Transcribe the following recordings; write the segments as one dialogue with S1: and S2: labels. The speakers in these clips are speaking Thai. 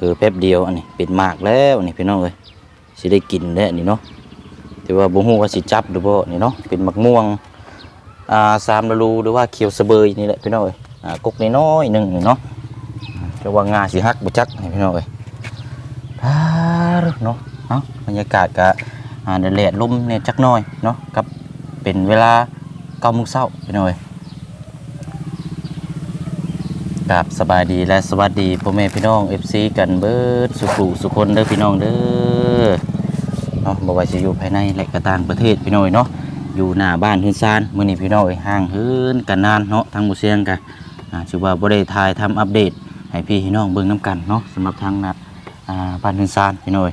S1: โอ้เออแป๊บเดียวอันนี้เป็นหมากแล้วอันนี้พี่น้องเอ้ยสิได้กินแล้วนี่เนาะแต่ว่าบ่ฮู้ว่าสิจับหรือบ่นี่เนาะเป็นมักม่วงอ่าสามละลูหรือว่าเขียวสะเบยนี่แหละพี่น้องเอ้ยอ่ากกน้อยๆหนึงนี่เนาะแต่ว่างาสิฮักบ่จักนี่พี่น้องเอ้ยพารุเนาะเอ้าบรรยากาศก็อ่าแดดลมเนี่ยจักหน่อยเนาะกับเป็นเวลา9:00นเช้าพี่น้องเอ้ย กับสบายดีและสวัสดีพ่อแม่พี่น้อง FC กันเบิดสุขุสุคนเด้อพี่น้องเด้อเนาะบ่ว่าสิอยู่ภายในและก็ต่างประเทศพี่น้อยเนาะอยู่หน้าบ้านฮืนซานเมื้อนี้พี่น้อยห่างเฮินกันนานเนาะทางหมู่เสียงกันอ่าถือว่าบ่ได้ถ่ายทำอัปเดตให้พี่พี่น้องเบิ่งนํกันเนาะสำหรับทางนะอ่าบ้านฮืนซานพี่น้อย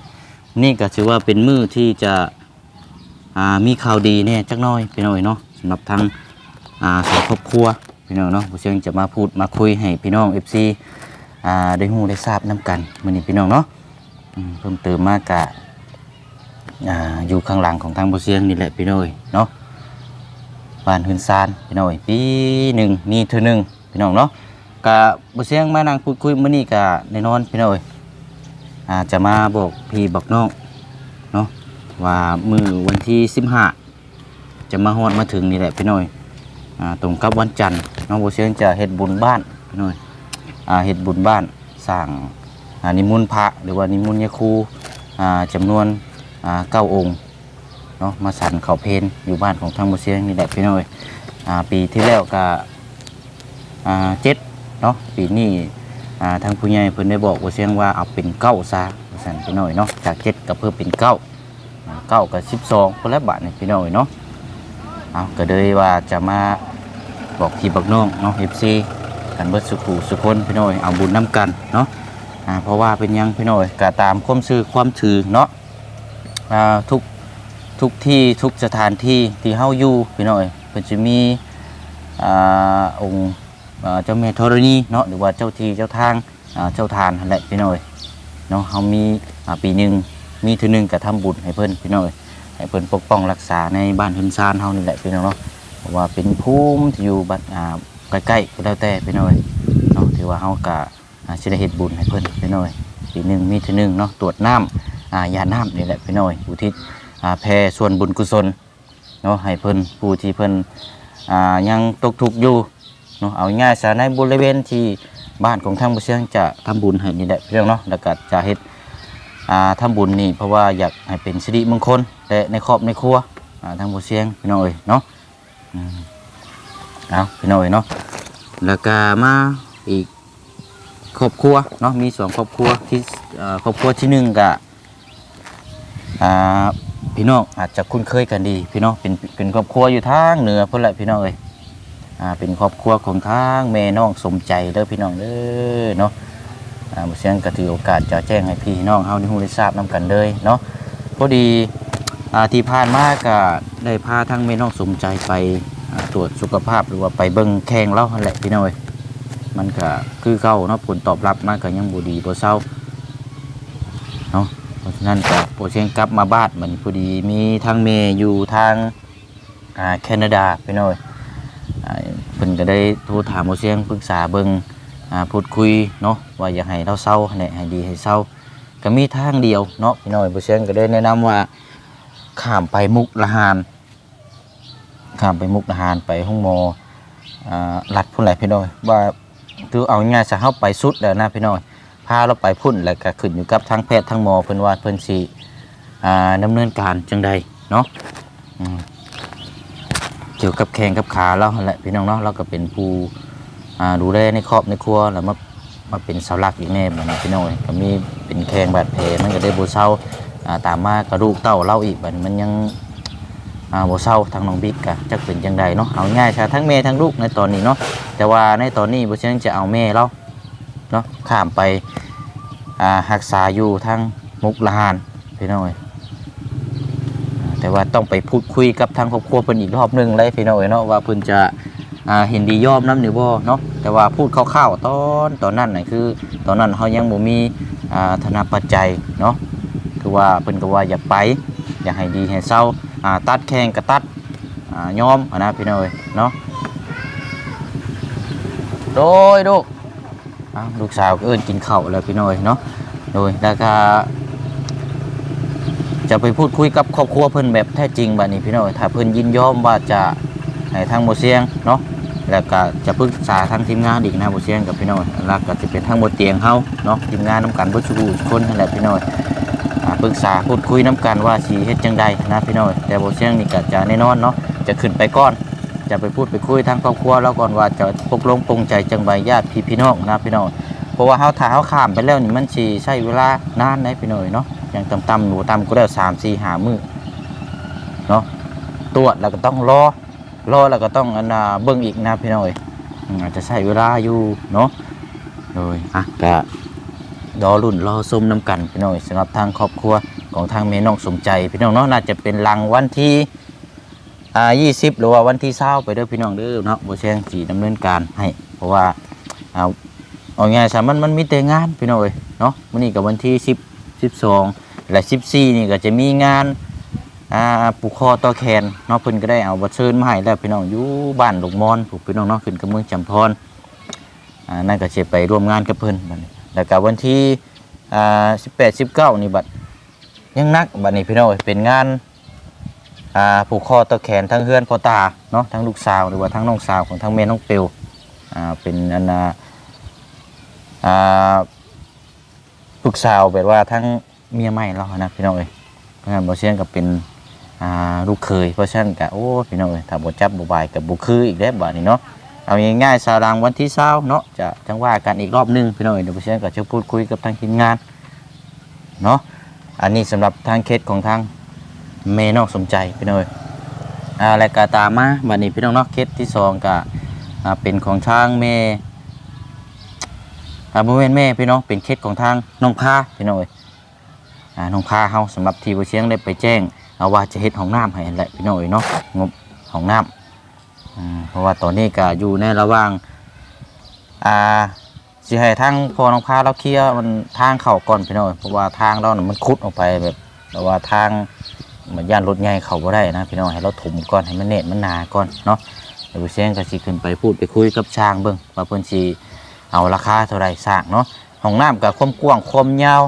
S1: นี่ก็ถือว่าเป็นมื้อที่จะอ่ามีข่าวดีแน่จักน่อยพี่น้อยเนาะสำหรับทางอ่าสองครอบครัว พี่น้องเนาะผู้เชี่ยงจะมาพูดมาคุยให้พี่น้อง FC อ่าได้ฮู้ได้ทราบน้กันมื้อนี้พี่น้องเนาะอืมเพิ่มเติมมากกะอ่าอยู่ข้างหลังของทางผู้เชี่ยงนี่แหละพี่น้อยเนาะบ้านหืนซานพี่น้อยปีหนึ่งมีเทื่อหนึงพี่น้องเนาะกะผู้เชี่ยงมานั่งพูดคุยมื้อนี้กะแน่นอนพี่น้อยอ่าจะมาบอกพี่บอกน้องเนาะว่ามื้อวันที่15จะมาฮอดมาถึงนี่แหละพี่น้อยอ่าตรงกับวันจันทร์ น้องโบเชียงจะเฮ็ดบุญบ้านพี่น้อยอ่าเฮ็ดบุญบ้านสร้างอ่านิมนต์พระหรือว่านิมนต์ยาคูอ่าจำนวนอ่าเก้าองค์เนาะมาสั่นเขาเพนอยู่บ้านของทางโบเชียงนี่แหละพี่น้อยอ่าปีที่แล้วก็อ่าเจ็ดเนาะปีนี้อ่าทางผู้ใหญ่เพิ่นได้บอกโบเชียงว่าเอาเป็นเก้าซะว่าสั่นพี่น้อยเนาะจากเจ็ดก็เพิ่มเป็นเก้าอ่าเก้ากับสิบสองคนละบาทนี่พี่น้อยเนาะเอาก็เลยว่าจะมา บอกพี่บอกน้องเนาะ FC กันเบิดสุขุสุคนพี่น้อยเอาบุญน้ำกันเนาะเพราะว่าเป็นยังพี่น้อยก็ตามความซื่อความถือเนาะทุกทุกที่ทุกสถานที่ที่เฮาอยู่พี่น้อยเพิ่นจะมีอองค์เจ้าแม่ธรณีเนาะหรือว่าเจ้าที่เจ้าทางเจ้าทานแหละพี่น้อยเนาะเฮามีปีหนึ่งมีทื่หนึ่งก็ทำบุญให้เพิ่นพี่น้อยให้เพิ่นปกป้องรักษาในบ้านเฮือนซานเฮานี่แหละพี่น้องเนาะ ราะว่าเป็นภูมิที่อยู่บ้านอ่าใกล้ๆก็แล้วแต่พี่น้อยเนาะถือว่าเฮาก็อ่าสิได้เฮ็ดบุญให้เพิ่นพี่น้อยปีหนึ่งมีเทีนึงเนาะตรวจน้ำอ่ายาน้ำนี่แหละพี่น้อยอุทิศอ่าแผ่ส่วนบุญกุศลเนาะให้เพิ่นผู้ที่เพิ่นอ่ายังตกทุกข์อยู่เนาะเอาง่ายๆซะในบริเวณที่บ้านของทางบ่เชียงจะทำบุญให้นี่แหละพี่น้องเนาะแล้วก็จะเฮ็ด อ่าทำบุญนี่เพราะว่าอยากให้เป็นสิริมงคลและในครอบในครัวอ่าทางบัวเสียงพี่น้องเอ้ยเนาะ เอาพี่น้องเอ้ยเนาะแล้วก็มาอีกครอบครัวเนาะมีสองครอบครัวที่ครอบครัวที่หนึ่งก็อ่าพี่น้องอาจจะคุ้นเคยกันดี พี่น้องเป็นเป็นครอบครัวอยู่ทางเหนือเพื่อนแหละพี่น้องเอ้ยเป็นครอบครัวของทางแม่น้องสมใจเด้อพี่น้องเด้อเนาะบ่เสียงก็ถือโอกาสจะแจ้งให้พี่น้องเฮาได้ฮู้ได้ทราบนํกันเลยเนาะพอดี ที่ผ่านมาก็ได้พาทั้งแม่น้องสมใจไปตรวจสุขภาพหรือว่าไปเบิ่งแข้งเล่าแหละพี่น้อยมันก็คือเก่าเนาะผลตอบรับมันก็ยังบ่ดีบ่เศร้าเนาะเพราะฉะนั้นก็บ่เสียงกลับมาบ้านมันพอดีมีทางเมย์อยู่ทางแคนาดาพี่น้อยเพิ่นก็ได้โทรถามบ่เสียงปรึกษาเบิงพูดคุยเนาะว่าอยากให้เราเศร้าให้ให้ดีให้เศร้าก็มีทางเดียวเนาะพี่น้อยผู้เชียงก็ได้แนะนำว่า ข้ามไปมุกละหานข้ามไปมุกละหานไปห้องหมออ่าลัดพุ่นแหละพี่น้อยว่าคือเอาง่ายๆจะเข้าไปสุดแล้วนะพี่น้อยพาเราไปพุ่นแล้วก็ขึ้นอยู่กับทางแพทย์ทางหมอเพิ่นว่าเพิ่นสิอ่าดำเนินการจังใดเนาะเกี่ยวกับแข้งกับขาเราแหละพี่น้องเนาะเราก็เป็นผู้ดูแลในครอบในครัวแล้วมามาเป็นเสาหลักอีกแน่เหมือนพี่น้อยก็มีเป็นแข้งบาดแผลมันก็ได้โบเศร้า ตามมากระดูกเต้าเล่าอีกบัดนี้มันยังโบเศร้าทางน้องบิ๊กกะจักเป็นจังใดเนาะเอาง่ายใช่ทั้งแม่ทั้งลูกในตอนนี้เนาะแต่ว่าในตอนนี้โบเชียงจะเอาแม่เราเนาะข้ามไปอ่ารักษาอยู่ทางมุกลาหานพี่น้อยแต่ว่าต้องไปพูดคุยกับทางครอบครัวเพิ่นอีกรอบหนึงเลยพี่น้อยเนาะว่าเพิ่นจะเห็นดียอมน้ำหรือบ่เนาะแต่ว่าพูดคร่าวๆตอนตอนนั้นน่ะคือ ตอนนั้นเขายังบ่มีอ่าปัจจัยเนาะ คือว่าเพิ่นก็ว่าอยากไป อยากให้ดีให้เศร้าอ่าตัดแข้งก็ตัดอ่ายอมอะนะพี่น้อยเนาะโดยลูกอ้าวลูกสาวก็เอิ้นกินข้าวแล้วพี่น้อยเนาะโดยแล้วก็จะไปพูดคุยกับครอบครัวเพิ่นแบบแท้จริงบัดนี้พี่น้อยถ้าเพิ่นยินยอมว่าจะให้ทางโมเสียงเนาะแล้วก็จะปรึกษาทางทีมงานอีกนะโมเสียงกับพี่น้อยแล้วก็จะเป็นทั้งหมเตียงเฮาเนาะทีมงานนํกันเบ่สู้ทุกคนนั่นแหละพี่น้อย ปรึกษาพูดคุยนํกันว่าสิเฮ็ดจังใดนะพี่น้อยแต่โมเสียงนี่ก็จะแน่นอนเนาะจะขึ้นไปก่อน จะไปพูดไปคุยทางครอบครัวแล้วก่อนว่าจะปกลงปรงใจจังใดญาติพี่พี่น้องนะพี่น้องเพราะว่าเฮาถ้าเฮาข้ามไปแล้วนี่มันสิใช้เวลานานนะพี่น้อยเนาะอย่างต่ำๆหนูต่ำก็ได้สามสี่หามือเนาะตรวจแล้วก็ต้องรอรอแล้วก็ต้องอันะเบิ่งอีกนะพี่น้อยอืมอาจจะใช้เวลาอยู่เนาะโดยอะก็ รอรุ่นรอส้มน้ำกันพี่น้อยสำหรับทางครอบครัวของทางเมน้องสมใจ พี่น้องเนาะน่าจะเป็นหลังวันที่อ่ายี่สิบหรือว่าวันที่เศร้าไปเด้อพี่น้องเด้อเนาะบ่แซงสีดำเนินการให้ เพราะว่าเอาเอาง่ามันมันมีแต่งานพี่น้องเอ้ยเนาะมื้อนี้ก็วันที่10 12และ14นี่ก็จะมีงานอ่าผูคอต่อแขนเนาะเพิ่นก็ได้เอาบัตรเชิญมาให้แล้วพี่น้องอยู่บ้านหลงมอนผูกพี่น้องเนาะขึ้นกับเมืองจำพรอ่านั่นก็สิไปร่วมงานกับเพิ่นบัดนี้ แล้วก็วันที่อ่า18 19นี่บัดยังนักบัดนี้พี่น้องเอ้ยเป็นงานอ่าผูกคอตะแขนทั้งเฮือนพ่อตาเนาะทั้งลูกสาวหรือว่าทั้งน้องสาวของทั้งแม่น้องเปียวอ่าเป็นอันน่ะอ่าลูกสาวแบบว่าทั้งเมียใหม่เราอะนะพี่น้องเอ้ยเพราะงั้นบ่เชียงกับเป็นอ่าลูกเคยเพราะฉะนั้นก็โอ้พี่น้องเอ้ยถ้าบ่จับบ่บายกับบ่คืออีกแล้วบัดนี้เนาะ เอาง่ายๆสารางวันที่20เนาะจะจังว่ากันอีกรอบหนึงพี่น้องเอ้ยเดี๋ยวบ่เชียงก็จะพูดคุยกับทางทีมงานเนาะอันนี้สำหรับทางเคสของทางเมนอกสมใจพี่น้องอ้ยอ่าและกาตามมาบัดนี้พี่น้องเนาะเคสที่สองก็เป็นของทางเมอาบ่แม่นแม่พี่น้องเป็นเคสของทางน้องพาพี่น้องอ้ยอ่าน้องพาเฮาสำหรับที่บ่เชียงได้ไปแจ้งเอาว่าจะเฮ็ดห้องน้ำให้แหละพี่น้องเอ้ยเนาะงบห้องน้ำ อืมเพราะว่าตอนนี้ก็อยู่ในระหว่าง อ่าสิให้ทางพอน้องพาเราเคลียร์มันทางเข้าก่อนพี่น้องเอ้ยเพราะว่าทางเราน่ะมันคุดออกไปแบบแต่ว่าทางเหมือนย่านรถใหญ่เขาบ่ได้นะพี่น้องให้เราถมก่อนให้มันเน็ตมันหนาก่อนเนาะเดี๋ยวเสียงก็สิขึ้นไปพูดไปคุยกับช่างเบิ่งว่าเพิ่นสิเอาราคาเท่าไหร่สร้างเนาะห้องน้ำกับความกว้างความยาว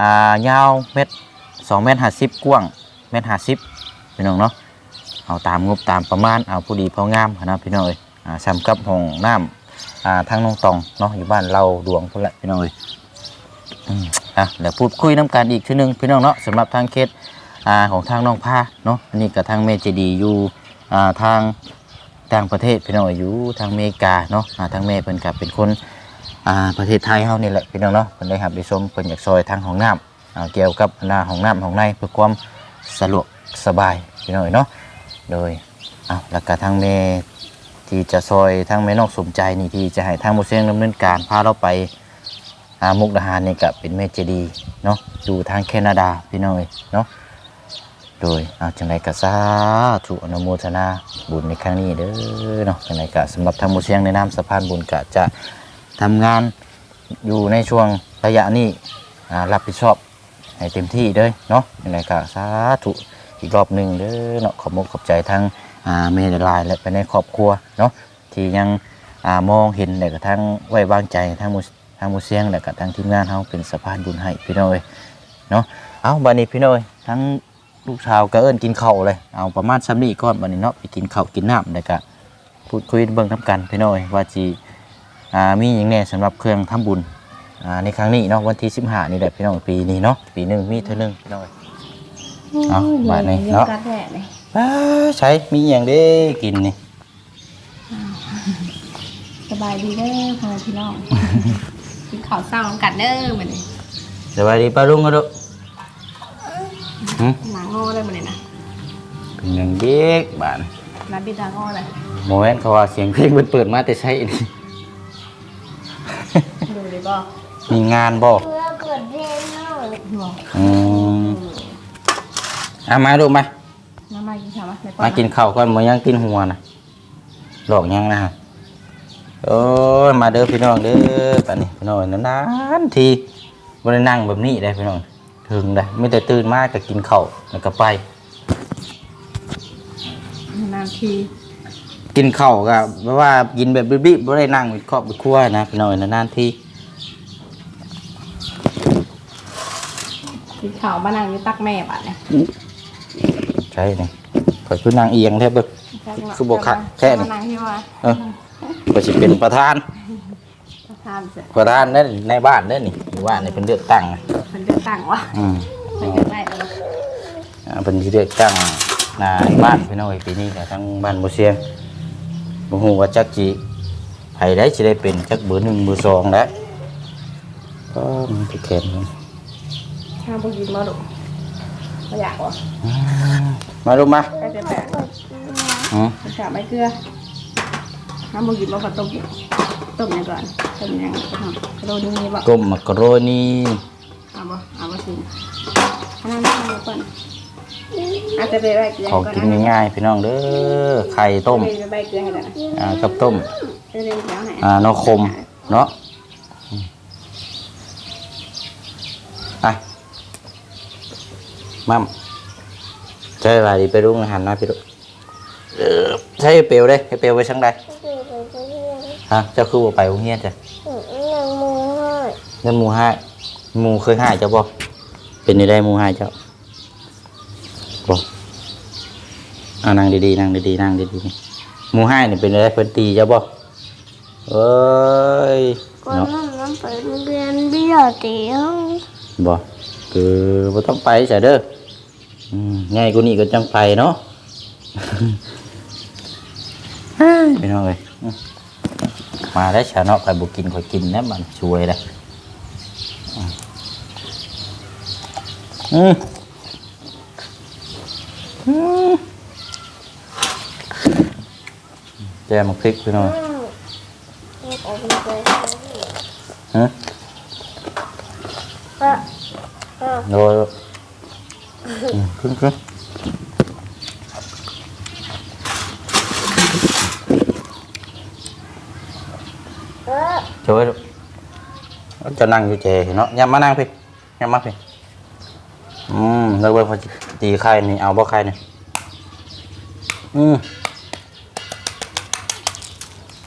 S1: อ่ายาวเมตรสองเมตรห้าสิบกว้างเมตรห้าสิบพี่น้องเนาะ เอาตามงบตามประมาณเอาผู้ดีพองามนะพี่น้องเอ้ยอ่าซ้ำกับห้องน้ำอ่าทางน้องตองเนาะอยู่บ้านเราดวงพุ่นละพี่น้องเอ้ยอืมอะเดี๋ยวพูดคุยน้ำกันอีกทีหนึงพี่น้องเนาะสำหรับทางเคสอ่าของทางน้องพาเนาะอันนี้กับทางเมเจดีอยู่อ่าทางต่างประเทศพี่น้องอยู่ทางอเมริกาเนาะอ่าทางเมเพิ่นกับเป็นคน อ่าประเทศไทยเฮานี่แหละพี่น้องเนาะเพิ่นได้รับได้ชมเพิ่นอยากซอยทางห้องน้ำอ่าเกี่ยวกับหน้าห้องน้ำห้องในเพื่อความสะดวกสบายพี่น้องเนาะ โดยอ่าแล้วก็ทางเมที่จะซอยทางเมนอกสมใจนี่ที่จะให้ทางโมเสียงดำเนินการพาเราไปอามุกดาหารนี่ก็เป็นเมเจดีเนาะอยู่ทางแคนาดาพี่น้องเนาะโดยเอาจังไรกะสาธุอนุโมทนาบุญในครั้งนี้เด้อเนาะจังไรกะสำหรับทางมูเชียงในน้ำสะพานบุญกะจะทำงานอยู่ในช่วงระยะนี้อ่ารับผิดชอบให้เต็มที่เด้อเนาะจังไรกะสาธุ อีกรอบหนึ่งเด้อเนาะขอบมกขอบใจทั้งเมดลายและไปในครอบครัวเนาะที่ยังอมองเห็นและก็ทั้งไว้วางใจทั้งมูทางมูเชียงและก็ทั้งทีมงานเฮาเป็นสะพานบุญให้พี่น้อยเนาะเอาบัดนี้พี่น้อยทั้งลูกชาวก็เอิ้นกินเข้าเลยเอาประมาณซ้ำนี้ก่อนวันนี้เนาะไปกินเข้ากินน้ำแล้วก็พูดคุยเบิ่งทำกันพี่น้อยว่าจีมีอย่างแน่สำหรับเครื่องทำบุญในครั้งนี้เนาะวันที่15นี่แหละพี่น้องปีนี้เนาะปีหนึ่งมีเท่านึงพี่น้อย เอาบาดนี้เนาะ
S2: โยกัดแหละเลย
S1: ว้าใช้มีอย่างเด้กินนี่
S2: สบายดีเด้อพ่อแม่พี่น้องกินข้าวเศร้าน้ำกัดเด้อเหมือน
S1: สวัสดีป้าลุงก็ดูหึ
S2: หนาโง่เลยเหมือนนะ
S1: เป็นอย่างเด็กบ้าน
S2: น้ำบิดหนาโง่เลย
S1: โมเมนต์เขาว่าเสียงเพลงเปิดเปิดมาแต่ใช้นี่
S2: ดูดิบ่
S1: มีงานบ่
S2: เพื่อเปิดเพลงเนาะบอก
S1: อืม เอามาดูมา
S2: มามากินข้าวมา
S1: มากินข้าวก่อนมายังกินหัวนะหลอกยังนะฮะโอ้ยมาเด้อพี่น้องเด้อป่านนี้พี่น้องนานๆทีบรินั่งแบบนี้ได้พี่น้องถึงได้ไม่แต่ตื่นมากก็กินข้าวแล้วก็ไป
S2: นานที
S1: กินข้าวก็แปลว่ากินแบบรีบๆบ่ได้นั่งเป็นครอบเป็นครัวนะพี่น้อยนานๆที
S2: กินข้าวมานั่งอยู่ตักแม่บัดเนี่ย
S1: ใช่นี่ข่อยคือนั่งเอียงแทบเบิด คือบ่คักแค่นี้
S2: มานั่งที่ว่า
S1: เออก็สิเป็นประธาน
S2: ทานเสร็จ
S1: ประธานนั่นในบ้านนั่นนี่อยู่บ้านนี่เป็นเลือกตั้งนะ
S2: มันจะตั้งวะ
S1: อืม
S2: มันจะได้แล้ว
S1: อ่าเป็นที่เลือกตั้งหนาบ้านพี่น้อยปีนี้ก็ทั้งบ้านบ่เชียงบ่ฮู้ว่าจักจีไผได้สิได้เป็นจักเบอร์หนึ่งเบอร์สองแล้วก็มันที่แขนมัน
S2: ข้าวพวกกินมาดุไม่ อยากวะ
S1: มาลูกมา
S2: ก็จะแบบ
S1: อืม
S2: มันจะไม่เกลือข้าวพวกกินมาขอต้มต้มยังก่อนต้มยังกระทำกระโดดนี่บอก
S1: ต้มมักกะโรนี
S2: เอาบ่เอาบ่สิอันนั้นนั่งก่อนอาจจะไปใบเกลือ
S1: ของกินง่ายๆพี่น้องเด้อไข่ต้ม
S2: ไปใบเกลือให้กันนะ
S1: อ่ากับต้ม
S2: เรื่องเดี๋ยวไหน
S1: อ่านอคมเนาะอืมอะ มั่มใช่ไรไปรุ่งหารนะพี่ลูกใช่เปลวเด้ให้เปลวไว้ช่างใดฮะเจ้าคือบ่ไปโรงเรียนจ้ะเงินหมูให้หมูเคยให้เจ้าบ่เป็นในได้หมูให้เจ้าบ่อ่านั่งดีๆนั่งดีๆนั่งดีๆหมูให้นี่เป็นในได้เพิ่นตีเจ้าบ่เอ้ย
S3: ก่อน
S1: นั้
S3: นไปโรงเรียนเบี้ยเตีย
S1: บ่คือบ่ต้องไปจ้ะเด้อ ง่ายกว่านี้ก็จังไปเนาะไปน้องเอ้ยอืมมาได้ชาเนาะไปบ่กินข่อยกินนะมันช่วยได้อืมอืมอืมแจมพริกพี่น้อง
S3: อืมเอาไปเลย
S1: ฮะ
S3: อะอะ
S1: โดย อืมขึ้นขึ้น
S3: เออ
S1: ช่วยลูกจะนั่งอยู่เฉยเนาะอย่ามานั่งพี่อย่ามาพี่อืมแล้วเว้ยพอตีไข่นี่เอาบ่ไข่นี่อืม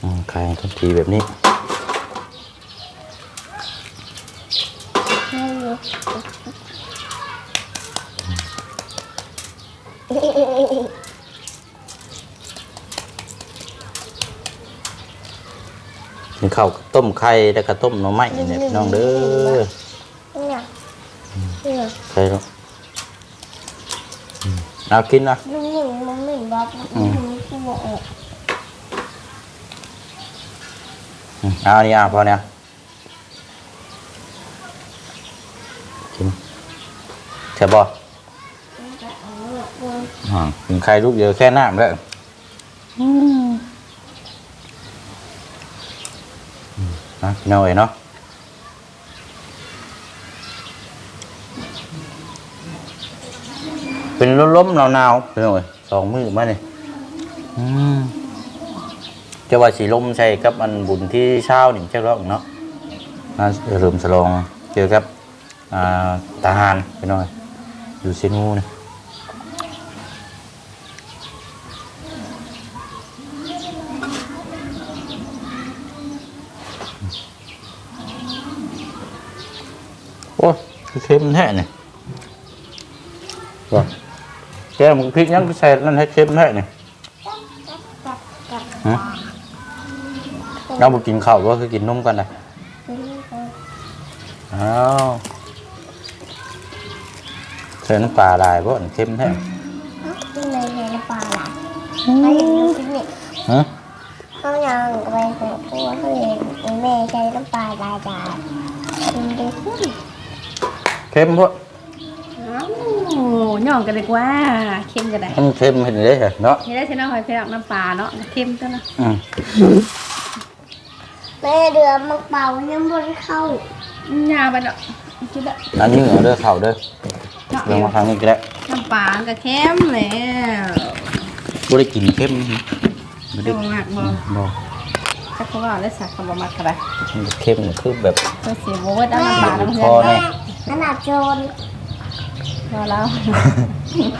S1: อืมไข่ต้องตีแบบนี้
S3: ให้อยู่
S1: กิน ข้าวกับต้มไข่แล้วก็ต้มหน่อไม้เนี่ยพี่น้องเด้อ
S3: เนี่ยเนี่ย
S1: ไข่ลูกอืมเอากินนะ
S3: นุ่มหนึ่งนุ่มหนึ่งบอกนุ่มหนึ่งที่บอกเออ
S1: อืมเอานี่อะพอเนี่ยกินใช่บ่อ่ากินไข่ลูกเดียวแค่น้ำแล้วอืม นะพี่น้องเอ๋ยเนาะเป็นล้มๆหนาวๆพี่น้องเอ๋ยสองมือมาเนี่ยอืมจะว่าสีลมใช่กับอันบุญที่เช้านี่เจ้าร้องเนาะน่าเริ่มสลองเจอกับอ่าทหารพี่น้องเอ๋ยอยู่เซนูเนี่ย คือเค็มแท้เนี่ยว่าแกมึงพริกยังใส่นั่นให้เค็มแท้เนี่ยฮะเราบุกินข้าวก็คือกินนมกันนะอ้าวใส่น้ำปลาลายบ่เค็มแท้
S3: ที่ในในน้ำปลาหลายเขาอย่างนี้ที่นี่
S1: ฮะ
S3: เขายังไปของตัวเขาเองแม่ใช้น้ำปลาลายจานมันดีขึ้น
S1: เค็มพวก
S2: โอ้ย่องกันเลยว่าเค็มกันได้
S1: มันเค็มเห็นเลยเหรอเนาะ
S2: นี่ได้ใช่น้องหอยเพลอกน้ำปลาเนาะเค็มตัวนะ
S1: อืม
S3: แม่เดือมักเป่ายังบนเข้า ยา
S2: ไปเนาะคิดละ
S1: อันนี้เหรอเด้อเข่าเด้อ
S2: เนาะ
S1: ลงมาทางนี้ก็ได้
S2: น้ำปลาก็เค็มแล้ว
S1: บ่ได้กินเค็มไม่ได้
S2: ดูมากบ่
S1: บ่
S2: ถ้าเขาว่าได้สักคำบ่มากก็ได้
S1: มันเข้มคือแบบ
S2: เพื่อเสียโบว์เอาน้ำปลาน้ำ
S1: ค
S2: เพื่
S1: อ
S2: อน
S1: เนี่ย
S3: ข นาดโจร
S2: พอแล้ว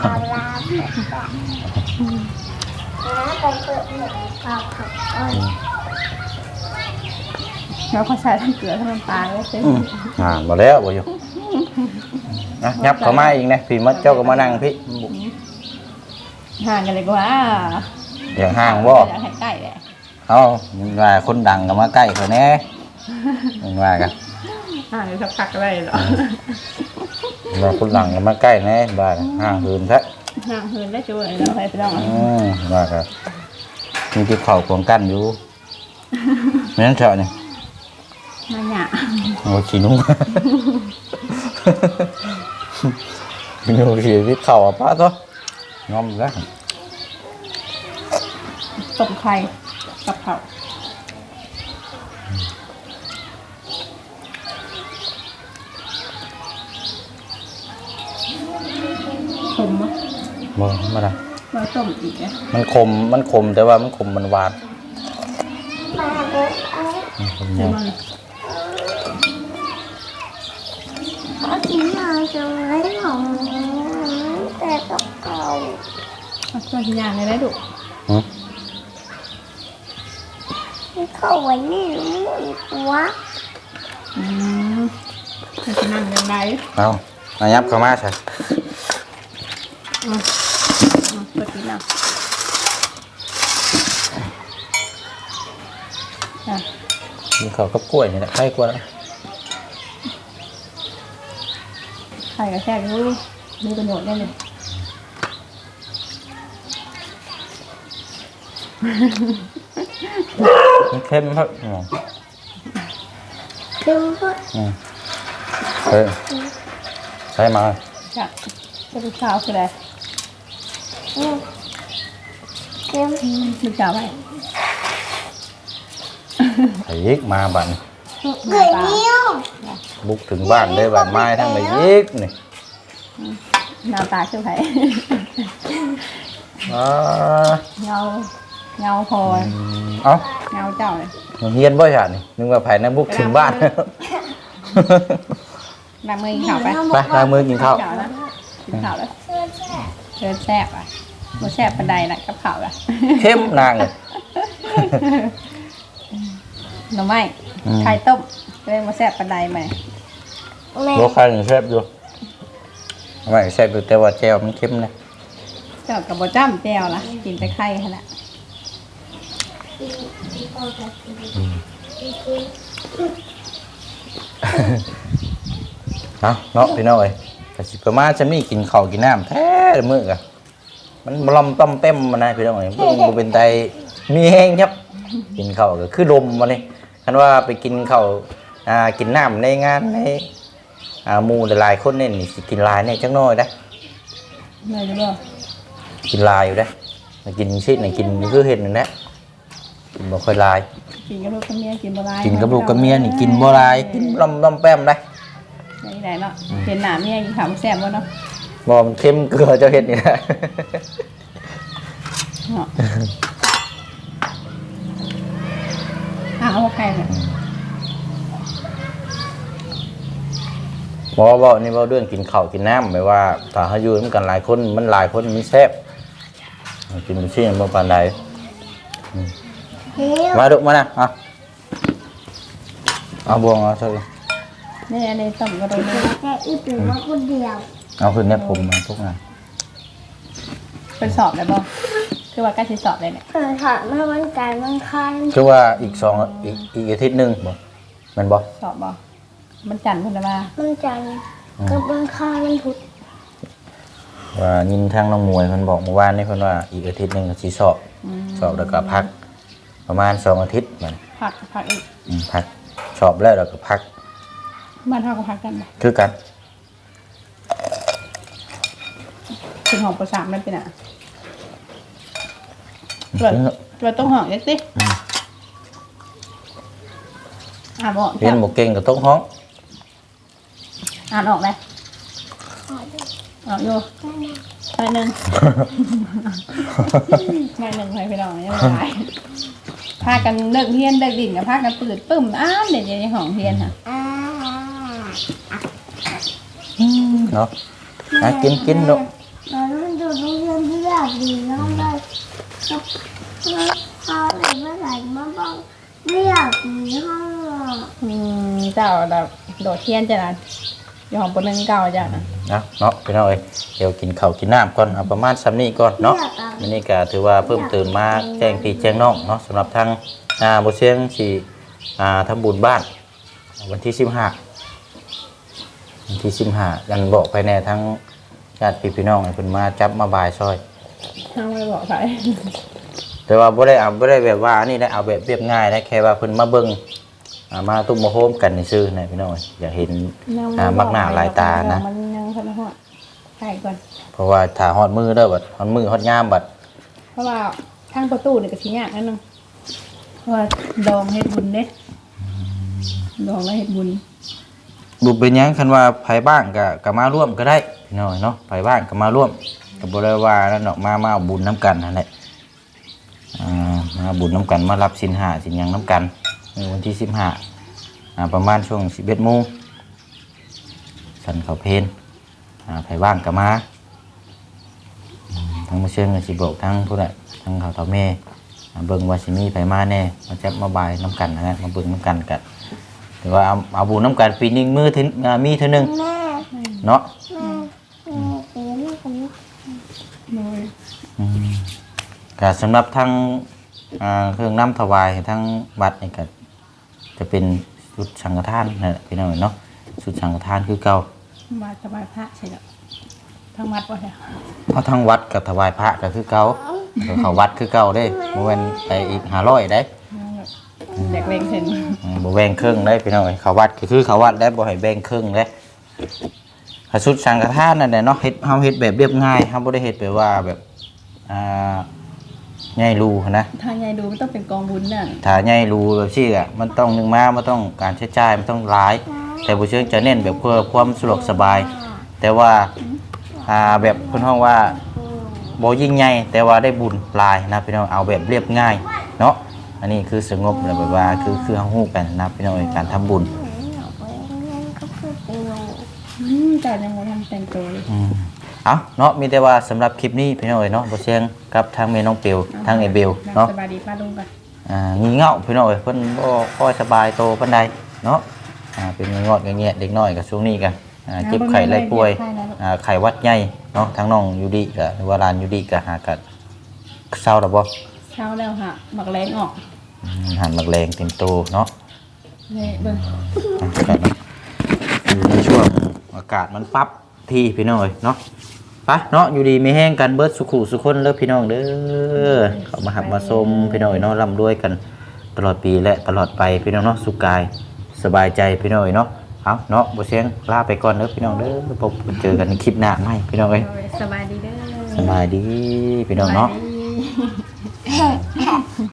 S3: ปลาลาแล้วไปเปิดหนังข่าวขับอ้อย
S2: แล้วก็ใส่ทั้งเกลือทั้งน้ำตาลเลยเต็ม
S1: อืมอ่าบ่แล้วบ่อยู่นะยับเข้ามาอีกนะพี่มัดเจ้าก็มานั่งพี่
S2: ห่างกันเลยกว่า
S1: อย่างห่างบ่
S2: อยากให้ใกล้แหละ
S1: เอามันว่าคนดังก็มาใกล้เขาแน่มันว่ากัน
S2: ห่างกันสักพักก็ได้หรอ
S1: มันว่าคนดังก็มาใกล้แน่บ้านห่างคืนซะ
S2: ห่างคืนได้ช่วยเราให้ไปต้อง
S1: อืมว่ากันมีที่เข่ากวงกันอยู่แม่นเถอะนี่
S2: มาหยา
S1: โอ้ขี้นุ่งขี้นุ่งขี้ที่เข่าอะป้าตัวงอมแล้ว
S2: ต้มไข่กับเผา มมั้ย
S1: มึงมาละ
S2: มาต้มอีกนะ
S1: มันคมมันคมแต่ว่ามันคมมันหวาน
S3: มาเด็กไอ้
S1: อืมคม
S2: ใช่
S1: เนาะ
S2: มั้ย
S3: เขากินมาจังเลยของแต่กับเก่า
S2: เอาตัวชิ้นยางเลยได้ดุ
S1: หืม
S3: ที่เขาไว้นี่มันตัว
S2: อืมจะนั่งยังไง
S1: เอาอายับเข้ามาใช่
S2: อะตัวชิ้นยางอะ
S1: มีเขากับกล้วยนี่แหละใครกลัวแล้ว
S2: ไข่กับแทกรู้มีประโยชน์ได้เลย
S1: มันเข้มครับอืม
S3: คือว่า
S1: อืมเฮ้ยใช่มา
S2: จ้ะจะลูกสาวคืออะไร
S3: อืมคือ
S2: ลูกสาวไหม
S1: ไอ้ยิกมาบัน
S3: เกยนิ้ว
S1: บุกถึงบ้านได้บ้านไม้ทั้งไอ้ยิกนี่
S2: หน้าตาคือไผ
S1: อ่า
S2: เงาเงาพอ
S1: อืมเอ้า
S2: เงาเจ้าเลย
S1: มันเฮียนบ่ฉันนี่นึกว่าไผนะบุกถึงบ้าน
S2: ล้างมือกินข้าวไป
S1: ไปล้างมือกินข้าว
S2: กินข้าวแล้วกินข้าวแล้ว
S3: เสื้อแช่
S2: เชิญแซ่บอะบ่แซ่บปันใดนะกับข้าวอะ
S1: เข้มนางเลย
S2: หน่อไม้
S1: อืม
S2: ไข่ต้มเลยบ่แซ่บปันใดไหม
S3: แม่
S1: โลคายหนึ่งแซ่บอยู่ไม่แซ่บอยู่แต่ว่าแจ่วมันเข้มนะ
S2: เจ้ากับบ่จ้ำแจ่วล่ะกินแต่ไข่หั่นน่ะ
S1: เนาะเนาะพี่น้องเอ้ย ก็สิประมาณจะมีกินข้าวกินน้ำแท้มื้อกะมันบลอมต้อมเต็มมานะพี่น้องเอ้ยเพิ่งบ่เป็นไตมีแห้งครับกินข้าวก็คือลมมานี่คันว่าไปกินข้าวอ่ากินน้ำในงานในอ่าหมู่หลายๆคนเนี่ยนี่สิกินหลายเนี่ยจังน้อยนะ
S2: เลยจะบ่
S1: กินหลายอยู่นะมากินชิดน่ะกินคือเห็นนั่นแหละกินบ่ค่อยหลาย
S2: กินกับลูกกับเมียกินบ่หลาย
S1: กินกับลูกกับเมียนี่กินบ่หลายกินลอมลอมแป้มได้
S2: ได้ได้เนาะเห็นหน้าเมียกินข้าวบ่แซ่บบ่เนาะ
S1: บ่มันเค็มเกลือเจ้าเฮ็ดนี่นะ
S2: เนาะอะเอาไข่เนี่ย
S1: บ่บ่นี่บ่เรื่องกินข้าวกินน้ำไม่ว่าถ้าเฮาอยู่นำกันหลายคนมันหลายคนมันแซ่บกินไปซี่บ่ปานใด
S3: นิ้ว
S1: มาดุมานะเอาเอาบวงเอาเถอะ
S2: นี่อันนี้ต้มกระดูกนี่
S3: แค่อีตื่นมาคนเดียว
S1: เอาขึ้นเนี่ยผมมาทุกงาน
S2: เป็นสอบได้บ่คือว่าใกล้สิสอบเลยเนี่ย
S3: เออถอดมาวันจันทร์วันคัน
S1: คือว่าอีกสองอีกอีกอาทิตย์หนึงบ่แม่นบ่
S2: สอบบ่มันจันทร์เพิ่นน่ะว่า
S3: วันจันทร์กับวันคันวันพุธ
S1: ว่ายินทางน้องมวยเพิ่นบอกเมื่อวานนี่เพิ่นว่าอีกอาทิตย์หนึงก็สิสอบ
S2: อืม
S1: สอบแล้วก็พัก ประมาณสองอาทิตย์มัน
S2: ผักผักอีก
S1: อืมพักสอบแล้วแล้วก็พัก
S2: บ้านเฮาก็ผักกันบ่
S1: คือกัน
S2: ถึงห้องประสามนั่นเป็นอะตรวจตรวจต้องห้องจังสิอ่านออก
S1: เรียนบ่เก่งก็ต้องห้อง
S2: อ่านออกไหมออกอยู่หน่อยหนึ่งหน่อยหนึ่งให้พี่น้องยังไม่ได้พากันเลิกเรียนเลิกดิ่นกับพากันปืดปึ้มอ้ามเดี๋ยวในห้องเรียนค่ะ
S3: อ่า
S1: เนาะอะกินกินเนาะ
S3: ตอนนั้นดูโรงเรียนที่อยากดีน้องได้พ่อเลยเมื่อไหร่มาบอกไม่อยากมีห้องอะ
S2: อืมเจ้าแบบโดดเทียนจ้ะนะอยู่ห้องปนหนึ่งเก่าจ้ะนะ
S1: นะเนาะพี่น้องเอ้ยเดี๋ยวกินข้าวกินน้ำก่อนเอาประมาณซ้ำนี้ก่อนเนาะ
S3: อยากเอา
S1: อันนี้ก็ถือว่าเพิ่มเติมมาแจ้งพี่แจ้งน้องเนาะสำหรับทางอ่าบ่เชียงสิอ่าทำบุญบ้าน วันที่15 วันที่15กันบอกภายในทั้งญาติพี่พี่น้องให้เพิ่นมาจับมาบายซอย
S2: ทางไม่บอกใคร
S1: แต่ว่าบ่ได้เอาบ่ได้แบบว่าอันนี้ได้เอาแบบเรียบง่ายนะแค่ว่าเพิ่นมาเบิ่งอ่ามาตุ้มมาโฮมกันในซื่อนะพี่น้องอยากเห็น อ่ามักหน้าหลายตานะ
S2: มันยังพันหอดใช่ก่อน
S1: เพราะว่าถ้าฮอดมือเด้อบัดฮอดมือฮอดยามบัด
S2: เพราะว่าทางประตูเนี่ยก็ชิ้นยากนั่นนึงเพราะว่าดองเฮ็ดบุญเด้ดองแล้วเฮ็ดบุญ
S1: บุเป็นหยังคันว่าไผบ้างก็ก็มาร่วมก็ได้พี่น้องเนาะไผบ้างก็มาร่วมก็บ่ได้ว่านั่นดอกมามาเอาบุญน้ำกันนั่นแหละอ่ามาบุญน้ำกันมารับสินหาสินหยังน้ำกันในวันที่15อ่าประมาณช่วง11โมงสันเขาเพนอ่าไผบ้างก็มาทั้งมาเชิญกันสิบอกทั้งผู้ใดทั้งเขาเฒ่าแม่เบิ่งว่าสิมีไผมาแน่มาจับมาบายน้ำกันนะมาเบิ่งน้ำกันกัน หรือว่าเอาเอาบุญน้ำกันปีหนึงมือถึงอ่ามีเท่านึง
S3: แม่
S1: เนาะ
S3: แม่แม่เสียแม่กันนะ
S2: โดย
S1: อืมก็สำหรับทั้งอ่าเครื่องน้ำถวายทั้งวัดนี่ก็จะเป็นชุดสังฆทานนั่นแหละพี่น้องเนาะชุดสังฆทานคือเก่า
S2: มาสบายพระใช่แล้วทางวัดว่าใช่
S1: เพราะทั้งวัดกับถวายพระก็คือเก่าเดี๋ยวเขาวัดคือเก่าเด้บ่แม่นไปอีก500ได้
S2: แดกเลงเห็น
S1: อืมบ่แบ่งครึ่งได้พี่น้องเอ้ยเขาวัดก็คือเขาวัดได้บ่ให้แบ่งครึ่งเด้ถ้าชุดสังฆทานนั่นแหละเนาะเฮ็ดเฮาเฮ็ดแบบเรียบง่ายเฮาบ่ได้เฮ็ดแบบว่าแบบอ่าใหญ่รูนะ
S2: ทางยายดูมันต้องเป็นกองบุญน่ะ
S1: ถ้าใหญ่รูแบบซี่อะมันต้องหนึงมามันต้องการใช้จ่ายมันต้องหลาย แต่ผู้เชี่ยวจะเน้นแบบเพื่อความสะดวกสบาย แต่ว่าอ่าแบบเพิ่นฮ้องว่าบ่ยิ่งใหญ่แต่ว่าได้บุญหลายนะพี่น้องเอาแบบเรียบง่าย เนาะ อันนี้คือสงบแล้วแบบว่าคือคือเฮาฮู้กันนะพี่น้องในการทำบุญ
S3: อยากไปเล่นก็พูดไปเลย
S2: อืมเจ้ายังบ่ทันแต่งตัวเลย
S1: อืมเอาเนาะมีแต่ว่าสำหรับคลิปนี้พี่น้องเอ้ยเนาะบ่เชียงกับทางแม่น้องเปียวทางไอเบลเนาะ
S2: สบายดีป้าลุงกัน
S1: อ่างีเง่าพี่น้องเอ้ยเพิ่นบ่ค่อยสบายโตปานใดเนาะอ่าเป็นงอดๆแงะๆเด็กน้อยก็ช่วงนี้กันอ่าเจ็บไข้ไข้ป่วยอ่าไข้หวัดใหญ่เนาะทั้งน้องยูดีกับหรือว่าหลานยูดีกับหากัดเศร้าแล้วบ่
S2: เช้าแล้วค่ะหมักแรงออก
S1: อืมหันมักแรงเต็มโตเนาะ
S2: นี่เบิ่ง
S1: อะก็อยู่ในช่วงอากาศมันปรับที่พี่น้องเอ้ยเนาะไปเนาะอยู่ดีไม่แห้งกันเบิดสุขุสุคนเด้อพี่น้องเด้อเข้ามาหับมาชมพี่น้องเอ้ยเนาะร่ำรวยกันตลอดปีและตลอดไปพี่น้องเนาะสุขกายสบายใจพี่น้องเอ้ยเนาะเอาเนาะบ่เสียงลาไปก่อนเด้อพี่น้องเด้อพบเจอกันในคลิปหน้าใหม่พี่น้องเอ้ย
S2: สบายดีเด้อ
S1: สบายดีพี่น้องเนาะ
S2: สบยดี 嘿嘿。